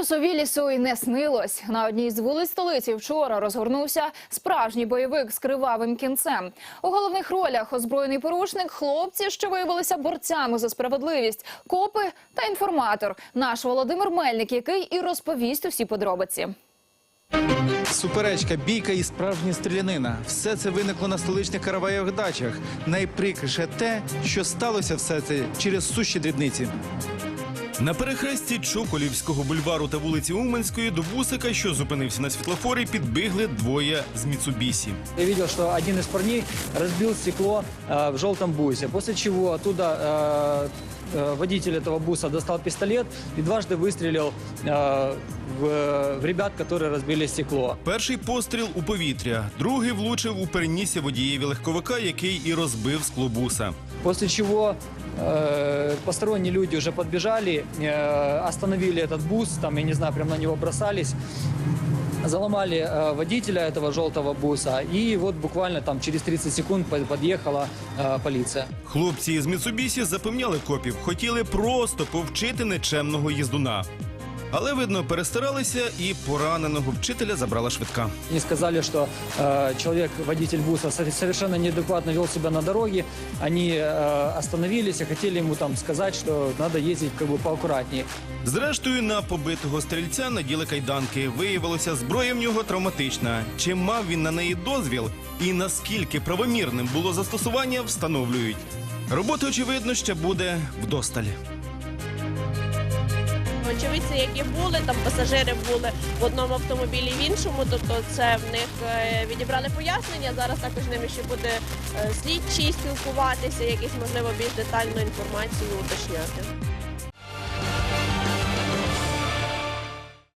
Брюсові лісу і не снилось. На одній з вулиць столиці вчора розгорнувся справжній бойовик з кривавим кінцем. У головних ролях озброєний порушник, хлопці, що виявилися борцями за справедливість, копи та інформатор. Наш Володимир Мельник, який і розповість усі подробиці. Суперечка, бійка і справжня стрілянина. Все це виникло на столичних караваєвих дачах. Найприкрише те, що сталося все це через сущі дрібниці. На перехресті Чоколівського бульвару та вулиці Уманської до бусика, що зупинився на світлофорі, підбігли двоє з Міцубісі. Я видел, что один из парней разбил стекло э, в желтом бусе, после чего оттуда э, э, водитель этого буса достал пистолет и дважды выстрелил э, в, в ребят, которые разбили стекло. Перший постріл у повітря, другий влучив у перенісся водієві легковика, який і розбив скло буса. После чего э, посторонние люди уже подбежали, э, остановили этот бус, там, я не знаю, прям на него бросались, заломали э, водителя этого желтого буса, и вот буквально там через 30 секунд под- подъехала э, полиция. Хлопці із Міцубісі запевняли копів, хотіли просто повчити нечемного їздуна. Але, видно, перестаралися і пораненого вчителя забрала швидка. Они сказали, что э, человек, водитель буса, со- совершенно неадекватно вел себя на дороге. Они э, остановились и хотели ему там сказать, что надо ездить как бы поаккуратнее. Зрештою, на побитого стрільця наділи кайданки. Виявилося, зброя в нього травматична. Чи мав він на неї дозвіл і наскільки правомірним було застосування, встановлюють. Роботи, очевидно, ще буде вдосталь. Очевидці, які були, там пасажири були в одному автомобілі, в іншому. Тобто, це в них е, відібрали пояснення. Зараз також ними ще буде е, слідчий спілкуватися, якісь можливо більш детальну інформацію уточняти.